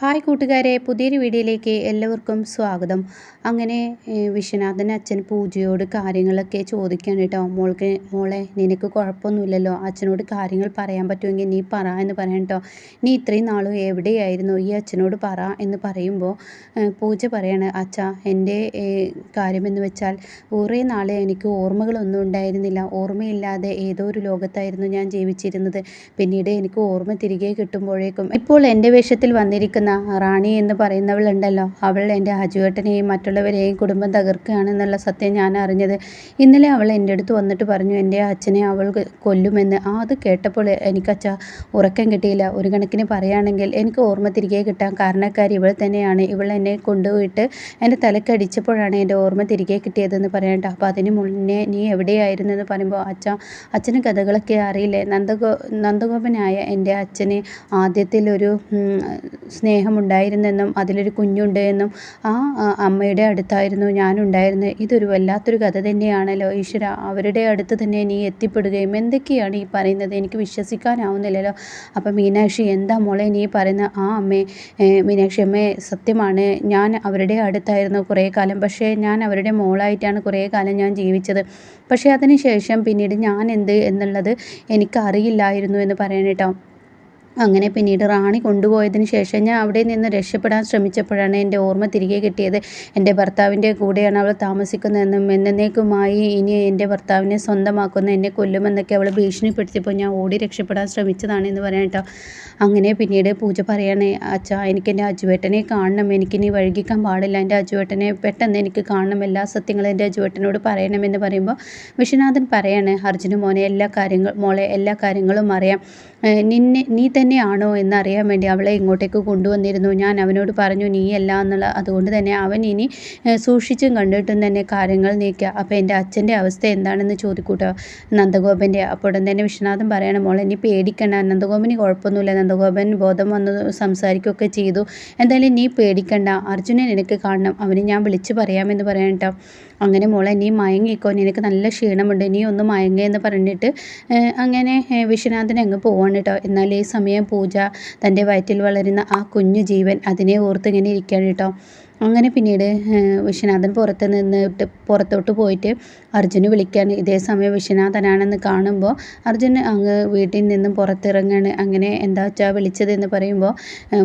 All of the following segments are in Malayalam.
ഹായ് കൂട്ടുകാരെ പുതിയൊരു വീഡിയോയിലേക്ക് എല്ലാവർക്കും സ്വാഗതം. അങ്ങനെ വിശ്വനാഥൻ അച്ഛൻ പൂജയോട് കാര്യങ്ങളൊക്കെ ചോദിക്കുകയാണ് കേട്ടോ. മോൾക്ക് മോളെ നിനക്ക് കുഴപ്പമൊന്നുമില്ലല്ലോ. അച്ഛനോട് കാര്യങ്ങൾ പറയാൻ പറ്റുമെങ്കിൽ നീ പറ എന്ന് പറയാം കേട്ടോ. നീ ഇത്രയും നാളും എവിടെയായിരുന്നു? ഈ അച്ഛനോട് പറ എന്ന് പറയുമ്പോൾ പൂജ പറയാണ് അച്ഛ എന്റെ കാര്യമെന്ന് വെച്ചാൽ കുറേ നാളെ എനിക്ക് ഓർമ്മകളൊന്നും ഉണ്ടായിരുന്നില്ല. ഓർമ്മയില്ലാതെ ഏതോ ഒരു ലോകത്തായിരുന്നു ഞാൻ ജീവിച്ചിരുന്നത്. പിന്നീട് എനിക്ക് ഓർമ്മ തിരികെ കിട്ടുമ്പോഴേക്കും ഇപ്പോൾ എന്റെ വേഷത്തിൽ വന്നിരിക്കുന്ന നിൽക്കുന്ന റാണി എന്ന് പറയുന്നവളുണ്ടല്ലോ. അവൾ എന്റെ ഹജുവേട്ടനെയും മറ്റുള്ളവരെയും കുടുംബം തകർക്കുകയാണെന്നുള്ള സത്യം ഞാൻ അറിഞ്ഞത്. ഇന്നലെ അവൾ എന്റെ അടുത്ത് വന്നിട്ട് പറഞ്ഞു എന്റെ അച്ഛനെ അവൾ കൊല്ലുമെന്ന്. ആ അത് കേട്ടപ്പോൾ എനിക്കച്ഛ ഉറക്കം കിട്ടിയില്ല. ഒരു കണക്കിന് പറയുകയാണെങ്കിൽ എനിക്ക് ഓർമ്മ തിരികെ കിട്ടാൻ കാരണക്കാരി ഇവൾ തന്നെയാണ്. ഇവൾ എന്നെ കൊണ്ടുപോയിട്ട് എന്റെ തലക്കടിച്ചപ്പോഴാണ് എന്റെ ഓർമ്മ തിരികെ കിട്ടിയതെന്ന് പറയണ്ട. അപ്പോൾ അതിന് മുന്നേ നീ എവിടെയായിരുന്നു എന്ന് പറയുമ്പോൾ അച്ഛ അച്ഛന് കഥകളൊക്കെ അറിയില്ലേ? നന്ദഗോ നന്ദഗോപനായ എന്റെ അച്ഛന് ആദ്യത്തിലൊരു സ്നേഹ സ്നേഹമുണ്ടായിരുന്നെന്നും അതിലൊരു കുഞ്ഞുണ്ട് എന്നും ആ അമ്മയുടെ അടുത്തായിരുന്നു ഞാനുണ്ടായിരുന്നത്. ഇതൊരു വല്ലാത്തൊരു കഥ തന്നെയാണല്ലോ. ഈശ്വര അവരുടെ അടുത്ത് തന്നെ നീ എത്തിപ്പെടുകയും എന്തൊക്കെയാണ് ഈ പറയുന്നത്? എനിക്ക് വിശ്വസിക്കാനാവുന്നില്ലല്ലോ. അപ്പം മീനാക്ഷി എന്താ മോളെ നീ പറയുന്ന ആ അമ്മേ? മീനാക്ഷി അമ്മേ സത്യമാണ്. ഞാൻ അവരുടെ അടുത്തായിരുന്നു കുറേ കാലം. പക്ഷേ ഞാൻ അവരുടെ മോളായിട്ടാണ് കുറേ കാലം ഞാൻ ജീവിച്ചത്. പക്ഷേ അതിന് ശേഷം പിന്നീട് ഞാൻ എന്ത് എന്നുള്ളത് എനിക്കറിയില്ലായിരുന്നു എന്ന് പറയണേട്ടോ. അങ്ങനെ പിന്നീട് റാണി കൊണ്ടുപോയതിന് ശേഷം ഞാൻ അവിടെ നിന്ന് രക്ഷപ്പെടാൻ ശ്രമിച്ചപ്പോഴാണ് എന്റെ ഓർമ്മ തിരികെ കിട്ടിയത്. എന്റെ ഭർത്താവിന്റെ കൂടെയാണ് അവൾ താമസിക്കുന്നതെന്നും എന്നേക്കുമായി ഇനി എന്റെ ഭർത്താവിനെ സ്വന്തമാക്കുന്ന എന്നെ കൊല്ലുമെന്നൊക്കെ അവൾ ഭീഷണിപ്പെടുത്തിയപ്പോൾ ഞാൻ ഓടി രക്ഷപ്പെടാൻ ശ്രമിച്ചതാണ് എന്ന് പറയാം കേട്ടോ. അങ്ങനെ പിന്നീട് പൂജ പറയണേ അച്ഛാ എനിക്ക് എന്റെ അജുവേട്ടനെ കാണണം. എനിക്കിനി വഴുകിക്കാൻ പാടില്ല. എന്റെ അജുവേട്ടനെ പെട്ടെന്ന് എനിക്ക് കാണണം. എല്ലാ സത്യങ്ങളും എന്റെ അജുവേട്ടനോട് പറയണമെന്ന് പറയുമ്പോൾ വിശ്വനാഥൻ പറയാണ് അർജുന മോനെ എല്ലാ കാര്യങ്ങൾ മോളെ എല്ലാ കാര്യങ്ങളും അറിയാം. നിന്നെ നീ തന്നെയാണോ എന്നറിയാൻ വേണ്ടി അവളെ ഇങ്ങോട്ടേക്ക് കൊണ്ടുവന്നിരുന്നു. ഞാൻ അവനോട് പറഞ്ഞു നീയല്ല എന്നുള്ള അതുകൊണ്ട് തന്നെ അവൻ ഇനി സൂക്ഷിച്ചും കണ്ടിട്ടും തന്നെ കാര്യങ്ങൾ നീക്കുക. അപ്പോൾ എന്റെ അച്ഛന്റെ അവസ്ഥ എന്താണെന്ന് ചോദിക്കൂട്ടോ? നന്ദഗോപന്റെ അപ്പോൾ ഉടൻ തന്നെ വിശ്വനാഥൻ പറയണം മോളെ നീ പേടിക്കണ്ട. നന്ദഗോപന് കുഴപ്പമൊന്നുമില്ല. നന്ദഗോപൻ ബോധം വന്ന് സംസാരിക്കുകയൊക്കെ ചെയ്തു. എന്തായാലും നീ പേടിക്കണ്ട. അർജുനൻ എനിക്ക് കാണണം. അവന് ഞാൻ വിളിച്ച് പറയാമെന്ന് പറയാം കേട്ടോ. അങ്ങനെ മോളെ നീ മയങ്ങിക്കോ. നിനക്ക് നല്ല ക്ഷീണമുണ്ട്. നീ ഒന്ന് മയങ്ങയെന്ന് പറഞ്ഞിട്ട് അങ്ങനെ വിശ്വനാഥൻ അങ്ങ് പോവാണ് കേട്ടോ. എന്നാൽ ഈ സമയം പൂജ തന്റെ വയറ്റിൽ വളരുന്ന ആ കുഞ്ഞു ജീവൻ അതിനെ ഓർത്ത് ഇങ്ങനെ ഇരിക്കുകയാണ് കേട്ടോ. അങ്ങനെ പിന്നീട് വിശ്വനാഥൻ പുറത്ത് നിന്നിട്ട് പുറത്തോട്ട് പോയിട്ട് അർജുന് വിളിക്കാൻ ഇതേ സമയം വിശ്വനാഥനാണെന്ന് കാണുമ്പോൾ അർജുൻ അങ്ങ് വീട്ടിൽ നിന്നും പുറത്തിറങ്ങാണ്. അങ്ങനെ എന്താ വെച്ചാൽ വിളിച്ചതെന്ന് പറയുമ്പോൾ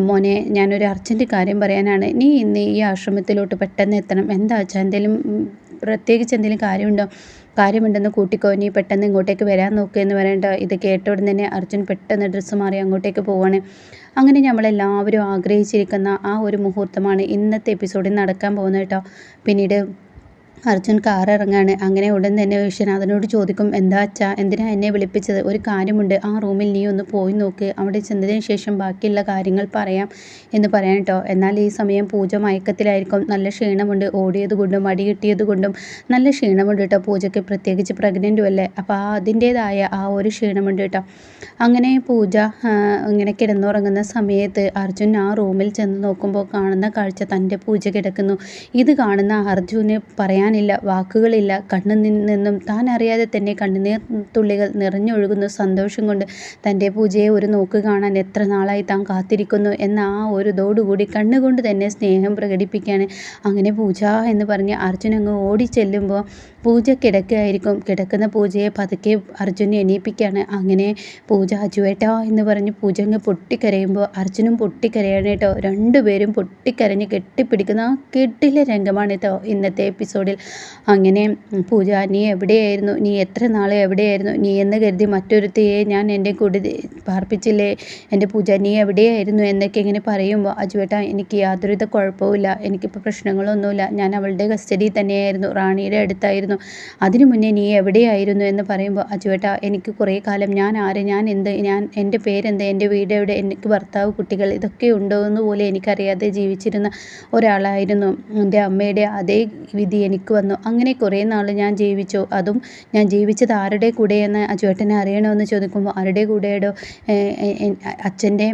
മോനെ ഞാനൊരു അർജന്റ് കാര്യം പറയാനാണ്. നീ ഇന്ന് ഈ ആശ്രമത്തിലോട്ട് പെട്ടെന്ന് എത്തണം. എന്താ വെച്ചാൽ എന്തെങ്കിലും പ്രത്യേകിച്ച് എന്തെങ്കിലും കാര്യമുണ്ടോ? കാര്യമുണ്ടെന്ന് കൂട്ടിക്കോ നീ പെട്ടെന്ന് ഇങ്ങോട്ടേക്ക് വരാൻ നോക്കുക എന്ന് പറയേണ്ട. ഇത് കേട്ട ഉടൻ തന്നെ അർജുൻ പെട്ടെന്ന് ഡ്രസ്സ് മാറി അങ്ങോട്ടേക്ക് പോവാണ്. അങ്ങനെ നമ്മളെല്ലാവരും ആഗ്രഹിച്ചിരിക്കുന്ന ആ ഒരു മുഹൂർത്തമാണ് ഇന്നത്തെ എപ്പിസോഡിൽ നടക്കാൻ പോകുന്നത് കേട്ടോ. പിന്നീട് അർജുൻ കാർ ഇറങ്ങാണ്. അങ്ങനെ ഉടൻ തന്നെ വിശ്വനാഥനോട് ചോദിക്കും എന്താ അച്ഛാ എന്തിനാ എന്നെ വിളിപ്പിച്ചത്? ഒരു കാര്യമുണ്ട്. ആ റൂമിൽ നീ ഒന്ന് പോയി നോക്ക്. അവിടെ ചെന്നതിന് ശേഷം ബാക്കിയുള്ള കാര്യങ്ങൾ പറയാം എന്ന് പറയാം കേട്ടോ എന്നാൽ ഈ സമയം പൂജ മയക്കത്തിലായിരിക്കും. നല്ല ക്ഷീണമുണ്ട്. ഓടിയത് കൊണ്ടും അടി കിട്ടിയത് കൊണ്ടും നല്ല ക്ഷീണമുണ്ട് കേട്ടോ പൂജയ്ക്ക്. പ്രത്യേകിച്ച് പ്രഗ്നന്റും അല്ലേ? അപ്പോൾ അതിന്റേതായ ആ ഒരു ക്ഷീണമുണ്ട് കേട്ടോ അങ്ങനെ പൂജ ഇങ്ങനെ കിടന്നുറങ്ങുന്ന സമയത്ത് അർജുൻ ആ റൂമിൽ ചെന്ന് നോക്കുമ്പോൾ കാണുന്ന കാഴ്ച തന്റെ പൂജ കിടക്കുന്നു. ഇത് കാണുന്ന അർജുന് പറയാൻ പറയാനില്ല വാക്കുകളില്ല കണ്ണു നിന്നും താൻ അറിയാതെ തന്നെ കണ്ണുനീർ തുള്ളികൾ നിറഞ്ഞൊഴുകുന്ന സന്തോഷം കൊണ്ട് തന്റെ പൂജയെ ഒരു നോക്ക് കാണാൻ എത്ര നാളായി താൻ കാത്തിരിക്കുന്നു എന്ന ആ ഒരു ഇതോടുകൂടി കണ്ണുകൊണ്ട് തന്നെ സ്നേഹം പ്രകടിപ്പിക്കുകയാണ് അങ്ങനെ പൂജ എന്ന് പറഞ്ഞ് അർജുൻ അങ്ങ് ഓടി ചെല്ലുമ്പോൾ പൂജ കിടക്കുകയായിരിക്കും. കിടക്കുന്ന പൂജയെ പതുക്കെ അർജുനെ എണീപ്പിക്കുകയാണ് അങ്ങനെ പൂജ അജുവേട്ട എന്ന് പറഞ്ഞ് പൂജ അങ്ങ് പൊട്ടിക്കരയുമ്പോൾ അർജുനും പൊട്ടിക്കരയാണ് കേട്ടോ. രണ്ടുപേരും പൊട്ടിക്കരഞ്ഞ് കെട്ടിപ്പിടിക്കുന്ന ആ കെട്ടിലെ രംഗമാണ് കേട്ടോ ഇന്നത്തെ എപ്പിസോഡിൽ അങ്ങനെ പൂജ നീ എവിടെയായിരുന്നു? നീ എത്ര നാളെ എവിടെയായിരുന്നു? നീ എന്ന് കരുതി മറ്റൊരുത്തിയെ ഞാൻ എന്റെ കൂടി പാർപ്പിച്ചില്ലേ? എന്റെ പൂജ നീ എവിടെയായിരുന്നു? എന്നൊക്കെ ഇങ്ങനെ പറയുമ്പോൾ അജുവേട്ട എനിക്ക് യാതൊരുവിധ കുഴപ്പമില്ല എനിക്കിപ്പോൾ പ്രശ്നങ്ങളൊന്നുമില്ല. ഞാൻ അവളുടെ കസ്റ്റഡി തന്നെയായിരുന്നു. റാണിയുടെ അടുത്തായിരുന്നു. അതിനു മുന്നേ നീ എവിടെയായിരുന്നു? എന്ന് പറയുമ്പോൾ അജുവേട്ട എനിക്ക് കുറേ കാലം ഞാൻ ആര്? ഞാൻ എന്ത്? ഞാൻ എന്റെ പേരെന്ത്? എന്റെ വീട് എവിടെ? എനിക്ക് ഭർത്താവ് കുട്ടികൾ ഇതൊക്കെ ഉണ്ടോ എന്ന് പോലും എനിക്കറിയാതെ ജീവിച്ചിരുന്ന ഒരാളായിരുന്നു. എന്റെ അമ്മയുടെ അതേ വിധി എനിക്ക് വീട്ടിലേക്ക് വന്നു. അങ്ങനെ കുറേ നാൾ ഞാൻ ജീവിച്ചു. അതും ഞാൻ ജീവിച്ചത് ആരുടെ കൂടെയെന്ന് ആ ചേട്ടനെ അറിയണമെന്ന് ചോദിക്കുമ്പോൾ ആരുടെ കൂടെയോ അച്ഛന്റെ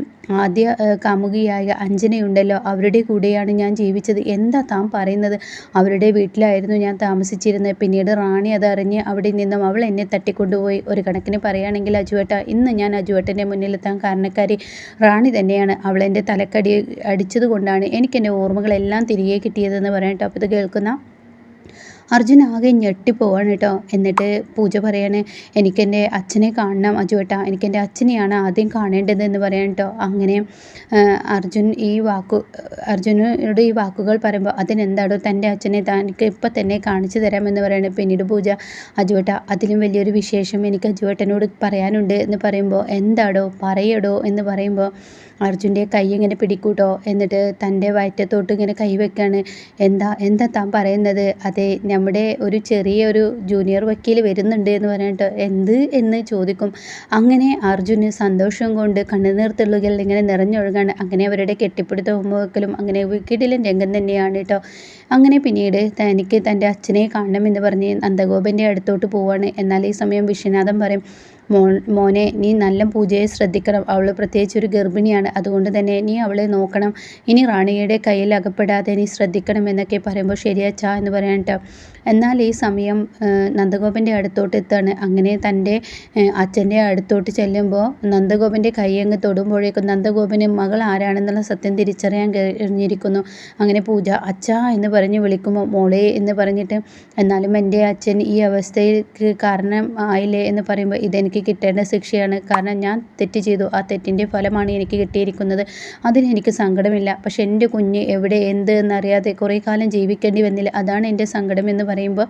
ആദ്യ കാമുകിയായ അഞ്ജനയുണ്ടല്ലോ. അവരുടെ കൂടെയാണ് ഞാൻ ജീവിച്ചത്. എന്താ താൻ പറയുന്നത്? അവരുടെ വീട്ടിലായിരുന്നു ഞാൻ താമസിച്ചിരുന്നത്. പിന്നീട് റാണി അതറിഞ്ഞ് അവിടെ നിന്നും അവൾ എന്നെ തട്ടിക്കൊണ്ടുപോയി. ഒരു കണക്കിന് പറയുകയാണെങ്കിൽ അജുവേട്ട ഇന്ന് ഞാൻ അജുവേട്ടന്റെ മുന്നിലെത്താൻ കാരണക്കാരി റാണി തന്നെയാണ്. അവൾ എന്റെ തലക്കടി അടിച്ചതുകൊണ്ടാണ് എനിക്ക് എനിക്കെന്റെ ഓർമ്മകളെല്ലാം തിരികെ കിട്ടിയതെന്ന് പറയട്ടോ അപ്പോൾ ഇത് കേൾക്കുന്ന അർജുൻ ആകെ ഞെട്ടിപ്പോവാണ് കേട്ടോ. എന്നിട്ട് പൂജ പറയാണ് എനിക്കെന്റെ അച്ഛനെ കാണണം അജുവേട്ട. എനിക്കെന്റെ അച്ഛനെയാണ് ആദ്യം കാണേണ്ടത് എന്ന് പറയാൻ കേട്ടോ അങ്ങനെ അർജുൻ ഈ വാക്കു അർജുനോട് ഈ വാക്കുകൾ പറയുമ്പോൾ അതിനെന്താടോ തന്റെ അച്ഛനെ തനിക്ക് ഇപ്പം തന്നെ കാണിച്ചു തരാമെന്ന് പറയുന്നത് പിന്നീട് പൂജ. അജുവേട്ട അതിലും വലിയൊരു വിശേഷം എനിക്ക് അജുവേട്ടനോട് പറയാനുണ്ട് എന്ന് പറയുമ്പോൾ എന്താടോ പറയടോ എന്ന് പറയുമ്പോൾ അർജുന്റെ കൈ ഇങ്ങനെ പിടിക്കൂട്ടോ എന്നിട്ട് തന്റെ വയറ്റത്തോട്ട് ഇങ്ങനെ കൈ വെക്കാണ്. എന്താ എന്താ താൻ പറയുന്നത്? അതെ നമ്മുടെ ഒരു ചെറിയ ഒരു ജൂനിയർ വക്കീൽ വരുന്നുണ്ട് എന്ന് പറഞ്ഞിട്ട് എന്ത് എന്ന് ചോദിക്കും. അങ്ങനെ അർജുന് സന്തോഷം കൊണ്ട് കണ്ണുനീർ തെള്ളുകൾ ഇങ്ങനെ നിറഞ്ഞൊഴുകാണ്. അങ്ങനെ അവരുടെ കെട്ടിപ്പിടുത്തം അങ്ങനെ വിക്കിടിലും രംഗം തന്നെയാണ് കേട്ടോ അങ്ങനെ പിന്നീട് തനിക്ക് തന്റെ അച്ഛനെ കാണണമെന്ന് പറഞ്ഞ് നന്ദഗോപന്റെ അടുത്തോട്ട് പോവാണ്. എന്നാൽ ഈ സമയം വിശ്വനാഥൻ പറയും മോൻ മോനെ നീ നല്ല പൂജയെ ശ്രദ്ധിക്കണം. അവൾ പ്രത്യേകിച്ച് ഒരു ഗർഭിണിയാണ്. അതുകൊണ്ട് തന്നെ നീ അവളെ നോക്കണം. ഇനി റാണിയുടെ കയ്യിൽ അകപ്പെടാതെ നീ ശ്രദ്ധിക്കണം എന്നൊക്കെ പറയുമ്പോൾ ശരിയച്ചാ എന്ന് പറയാനിട്ട് എന്നാൽ ഈ സമയം നന്ദഗോപന്റെ അടുത്തോട്ട് എത്താണ് അങ്ങനെ തന്റെ അച്ഛന്റെ അടുത്തോട്ട് ചെല്ലുമ്പോൾ നന്ദഗോപന്റെ കൈ അങ്ങ് തൊടുമ്പോഴേക്കും നന്ദഗോപന് മകൾ ആരാണെന്നുള്ള സത്യം തിരിച്ചറിയാൻ കഴിഞ്ഞിരിക്കുന്നു. അങ്ങനെ പൂജ അച്ഛാ എന്ന് പറഞ്ഞ് വിളിക്കുമ്പോൾ മോളെ എന്ന് പറഞ്ഞിട്ട് എന്നാലും എന്റെ അച്ഛൻ ഈ അവസ്ഥയ്ക്ക് കാരണം ആയില്ലേ എന്ന് പറയുമ്പോൾ ഇതെനിക്ക് കിട്ടേണ്ട ശിക്ഷയാണ്. കാരണം ഞാൻ തെറ്റ് ചെയ്തു. ആ തെറ്റിന്റെ ഫലമാണ് എനിക്ക് കിട്ടിയിരിക്കുന്നത്. അതിനെനിക്ക് സങ്കടമില്ല. പക്ഷെ എന്റെ കുഞ്ഞ് എവിടെ എന്ത് എന്നറിയാതെ കുറേ കാലം ജീവിക്കേണ്ടി വന്നില്ല. അതാണ് എന്റെ സങ്കടം എന്ന് പറയുമ്പോൾ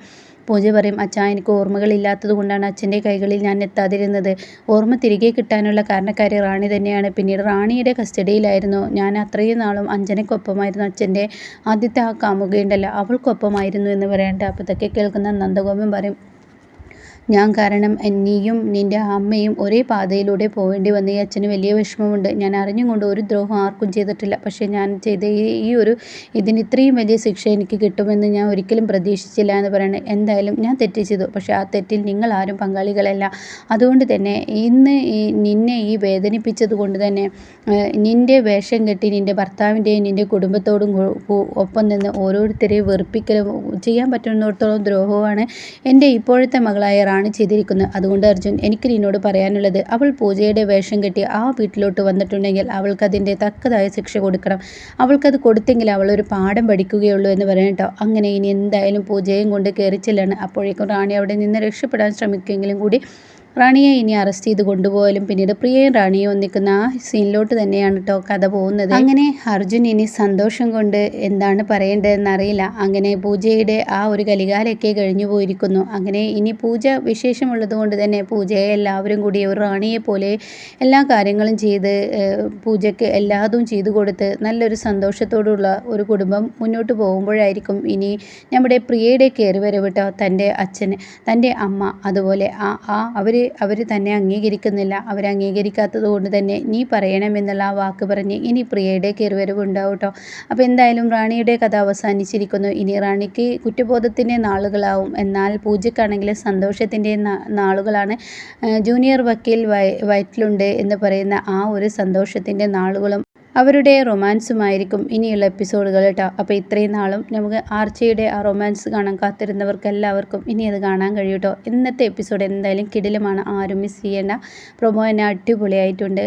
പൂജ പറയും അച്ഛാ എനിക്ക് ഓർമ്മകളില്ലാത്തത് കൊണ്ടാണ് അച്ഛന്റെ കൈകളിൽ ഞാൻ എത്താതിരുന്നത്. ഓർമ്മ തിരികെ കിട്ടാനുള്ള കാരണക്കാരി റാണി തന്നെയാണ്. പിന്നീട് റാണിയുടെ കസ്റ്റഡിയിലായിരുന്നു. ഞാൻ അത്രയും നാളും അഞ്ജനയ്ക്കൊപ്പമായിരുന്നു. അച്ഛന്റെ ആദ്യത്തെ ആ കാമുകയുണ്ടല്ലോ അവൾക്കൊപ്പമായിരുന്നു എന്ന് പറയേണ്ട. അപ്പോൾ ഇതൊക്കെ കേൾക്കുന്ന നന്ദഗോപൻ പറയും ഞാൻ കാരണം നീയും നിന്റെ അമ്മയും ഒരേ പാതയിലൂടെ പോകേണ്ടി വന്ന ഈ അച്ഛന് വലിയ വിഷമമുണ്ട്. ഞാൻ അറിഞ്ഞും കൊണ്ട് ഒരു ദ്രോഹം ആർക്കും ചെയ്തിട്ടില്ല. പക്ഷേ ഞാൻ ചെയ്ത ഈ ഒരു ഇതിന് ഇത്രയും വലിയ ശിക്ഷ എനിക്ക് കിട്ടുമെന്ന് ഞാൻ ഒരിക്കലും പ്രതീക്ഷിച്ചില്ല എന്ന് പറയുന്നത് എന്തായാലും ഞാൻ തെറ്റ് ചെയ്തു. പക്ഷേ ആ തെറ്റിൽ നിങ്ങൾ ആരും പങ്കാളികളല്ല. അതുകൊണ്ട് തന്നെ ഇന്ന് ഈ നിന്നെ ഈ വേദനിപ്പിച്ചത് കൊണ്ട് തന്നെ നിന്റെ വേഷം കെട്ടി നിന്റെ ഭർത്താവിന്റെയും നിന്റെ കുടുംബത്തോടും ഒപ്പം നിന്ന് ഓരോരുത്തരെയും വെറുപ്പിക്കലും ചെയ്യാൻ പറ്റുന്നിടത്തോളം ദ്രോഹമാണ് എന്റെ ഇപ്പോഴത്തെ മകളായ ആണ് ചെയ്തിരിക്കുന്നത്. അതുകൊണ്ട് അർജുൻ എനിക്ക് നിന്നോട് പറയാനുള്ളത് അവൾ പൂജയുടെ വേഷം കെട്ടി ആ വീട്ടിലോട്ട് വന്നിട്ടുണ്ടെങ്കിൽ അവൾക്കതിന്റെ തക്കതായ ശിക്ഷ കൊടുക്കണം. അവൾക്കത് കൊടുത്തെങ്കിൽ അവൾ ഒരു പാഠം പഠിക്കുകയുള്ളൂ എന്ന് പറയണം കേട്ടോ. അങ്ങനെ ഇനി എന്തായാലും പൂജയും കൊണ്ട് കയറിച്ചെല്ലാണ് അപ്പോഴേക്കും റാണി അവിടെ നിന്ന് രക്ഷപ്പെടാൻ ശ്രമിക്കുമെങ്കിലും കൂടി റാണിയെ ഇനി അറസ്റ്റ് ചെയ്ത് കൊണ്ടുപോയാലും പിന്നീട് പ്രിയയും റാണിയും ഒന്നിക്കുന്ന ആ സീനിലോട്ട് തന്നെയാണ് കേട്ടോ കഥ പോകുന്നത്. അങ്ങനെ അർജുൻ ഇനി സന്തോഷം കൊണ്ട് എന്താണ് പറയേണ്ടതെന്ന് അറിയില്ല അങ്ങനെ പൂജയുടെ ആ ഒരു കലികാലൊക്കെ കഴിഞ്ഞു പോയിരിക്കുന്നു. അങ്ങനെ ഇനി പൂജ വിശേഷമുള്ളത് കൊണ്ട് തന്നെ പൂജയെ എല്ലാവരും കൂടി ഒരു റാണിയെ പോലെ എല്ലാ കാര്യങ്ങളും ചെയ്ത് പൂജയ്ക്ക് എല്ലാതും ചെയ്തു കൊടുത്ത് നല്ലൊരു സന്തോഷത്തോടുള്ള ഒരു കുടുംബം മുന്നോട്ട് പോകുമ്പോഴായിരിക്കും ഇനി നമ്മുടെ പ്രിയയുടെ കയറി വരവിട്ടോ തന്റെ അച്ഛന് തന്റെ അമ്മ അതുപോലെ ആ ആ അവർ അവർ തന്നെ അംഗീകരിക്കുന്നില്ല. അവർ അംഗീകരിക്കാത്തത് കൊണ്ട് തന്നെ നീ പറയണമെന്നുള്ള ആ വാക്ക് പറഞ്ഞ് ഇനി പ്രിയയുടെ കയറിവരവ് ഉണ്ടാവും കേട്ടോ അപ്പോൾ എന്തായാലും റാണിയുടെ കഥ അവസാനിച്ചിരിക്കുന്നു. ഇനി റാണിക്ക് കുറ്റബോധത്തിന്റെ നാളുകളാവും. എന്നാൽ പൂജക്കാണെങ്കിൽ സന്തോഷത്തിന്റെ നാളുകളാണ്. ജൂനിയർ വക്കീൽ വയറ്റിലുണ്ട് എന്ന് പറയുന്ന ആ ഒരു സന്തോഷത്തിന്റെ നാളുകളും അവരുടെ റൊമാൻസുമായിരിക്കും ഇനിയുള്ള എപ്പിസോഡുകൾ കേട്ടോ. അപ്പോൾ ഇത്രയും നാളും നമുക്ക് ആർച്ചയുടെ ആ റൊമാൻസ് കാണാൻ കാത്തിരുന്നവർക്ക് എല്ലാവർക്കും ഇനി അത് കാണാൻ കഴിയൂട്ടോ ഇന്നത്തെ എപ്പിസോഡ് എന്തായാലും കിടിലമാണ്. ആരും മിസ് ചെയ്യേണ്ട. പ്രൊമോ തന്നെ അടിപൊളിയായിട്ടുണ്ട്.